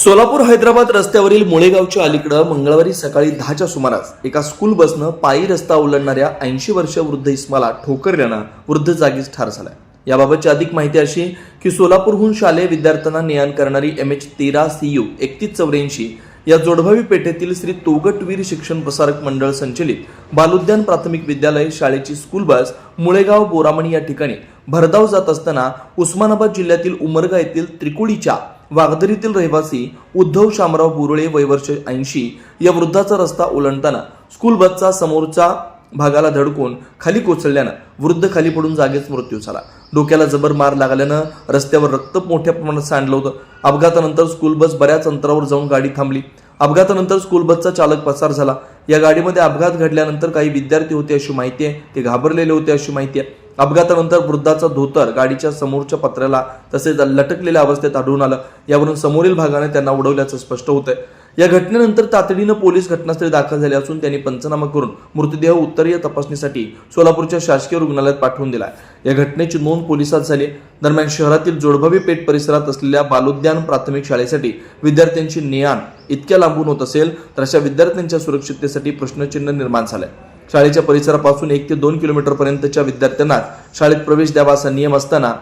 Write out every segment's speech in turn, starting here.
सोलापूर हैदराबाद रस्त्यावरील मुळेगावच्या अलीकडं मंगळवारी सकाळी दहाच्या सुमारास एका स्कूल बसनं पायी रस्ता ओलांडणाऱ्या ऐंशी वर्ष वृद्ध इस्माला ठोकरल्यानं वृद्ध जागीच ठार झालाय. याबाबतची अधिक माहिती अशी की सोलापूरहून शालेय विद्यार्थ्यांना ने करणारी एम एच तेरा सी यू एकतीस चौऱ्याऐंशी या जोडभावी पेठेतील श्री तोगटवीर शिक्षण प्रसारक मंडळ संचलित बालुद्यान प्राथमिक विद्यालय शाळेची स्कूल बस मुळेगाव बोरामणी या ठिकाणी भरधाव जात असताना उस्मानाबाद जिल्ह्यातील उमरगा येथील त्रिकुळीच्या वागदरीतील रहिवासी उद्धव शामराव बुरळे वयवर्ष ऐंशी या वृद्धाचा रस्ता ओलांडताना स्कूल बसचा समोरचा भागाला धडकून खाली कोसळल्यानं वृद्ध खाली पडून जागीच मृत्यू झाला. डोक्याला जबर मार लागल्यानं रस्त्यावर रक्त मोठ्या प्रमाणात सांडलं होतं. अपघातानंतर स्कूल बस बऱ्याच अंतरावर जाऊन गाडी थांबली. अपघातानंतर स्कूल बसचा चालक पसार झाला. या गाडीमध्ये अपघात घडल्यानंतर काही विद्यार्थी होते अशी माहिती आहे. ते घाबरलेले होते अशी माहिती आहे. अपघातानंतर वृद्धाचा धोतर गाडीच्या समोरच्या पत्र्याला तसेच लटकलेल्या अवस्थेत आढळून आलं. यावरून समोरील भागाने त्यांना उडवल्याचं स्पष्ट होतंय. या घटनेनंतर तातडीनं पोलीस घटनास्थळी दाखल झाले असून त्यांनी पंचनामा करून मृतदेह उत्तरीय तपासणीसाठी सोलापूरच्या शासकीय रुग्णालयात पाठवून दिला या घटनेची नोंद पोलिसात झाली. दरम्यान शहरातील जोडभावी पेठ परिसरात असलेल्या बालोद्यान प्राथमिक शाळेसाठी विद्यार्थ्यांची ने आण इतक्या लांबून होत असेल तर अशा विद्यार्थ्यांच्या सुरक्षिततेसाठी प्रश्नचिन्ह निर्माण झालंय. शाळेच्या परिसरापासून एक ते दोन किलोमीटर पर्यंतच्या विद्यार्थ्यांना शाळेत प्रवेश द्यावा असा नियम असताना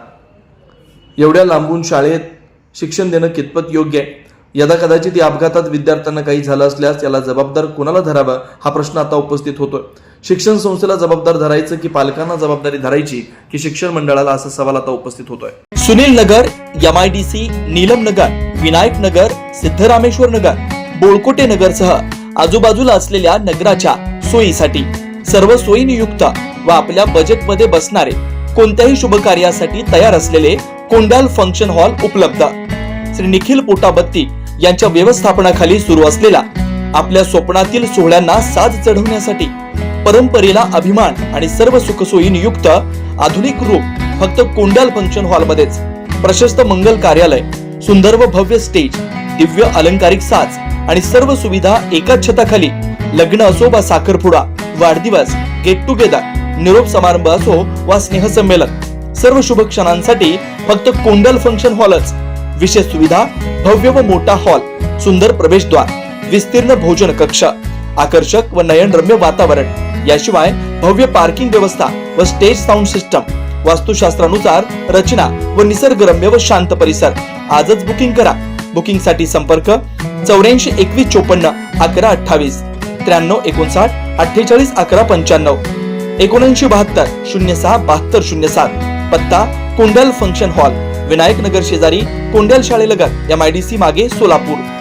एवढ्या लांबून शाळेत शिक्षण देणं कितपत योग्य आहे? यदा कदाचित या अपघातात विद्यार्थ्यांना काही झालं असल्यास याला जबाबदार कोणाला धरावं? हा प्रश्न आता उपस्थित होतोय. शिक्षण संस्थेला जबाबदार धरायचं की पालकांना जबाबदारी धरायची की शिक्षण मंडळाला असा सवाल आता उपस्थित होतोय. Sunil Nagar M I D C Neelam Nagar Vinayak Nagar Siddharameshwar Nagar Bolkote नगरसह आजूबाजूला असलेल्या नगराच्या सोयीसाठी. सर्व सोयीनियुक्त व आपल्या बजेटमध्ये बसणारे कोणत्याही शुभ कार्यासाठी तयार असलेले कोंडाल फंक्शन हॉल उपलब्ध. श्री निखिल पोटाबत्ती यांच्या व्यवस्थापनाखाली सुरू असलेला आपल्या स्वप्नातील सोहळ्यांना साज चढवण्यासाठी परंपरेला अभिमान आणि सर्व सुखसोयीनियुक्त आधुनिक रूप फक्त कोंडाल फंक्शन हॉलमध्येच प्रशस्त मंगल कार्यालय सुंदर व भव्य स्टेज दिव्य अलंकारिक साज आणि सर्व सुविधा एकाच छताखाली लग्न असो वा साखरपुडा वाढदिवस गेट टुगेदर निरोप समारंभ असो वा स्नेहसंमेलन सर्व शुभ क्षणांसाठी फक्त कोंडल फंक्शन हॉलच विशेष सुविधा भव्य व मोठा हॉल सुंदर प्रवेशद्वार विस्तीर्ण भोजन कक्ष आकर्षक व नयनरम्य वातावरण. याशिवाय भव्य पार्किंग व्यवस्था व स्टेज साऊंड सिस्टम वास्तुशास्त्रानुसार रचना व निसर्गरम्य व शांत परिसर. आजच बुकिंग करा. बुकिंगसाठी संपर्क चौऱ्याऐंशी एकवीस चोपन्न अकरा अठ्ठावीस. त्र्याण्णव एकोणसाठ अठ्ठेचाळीस अकरा पंच्याण्णव. एकोणऐंशी बहात्तर शून्य सहा बहात्तर शून्य सात. पत्ता कोंडल फंक्शन हॉल. विनायक नगर शेजारी कोंडल शाळेलगत. एम आय डी सी मागे सोलापूर.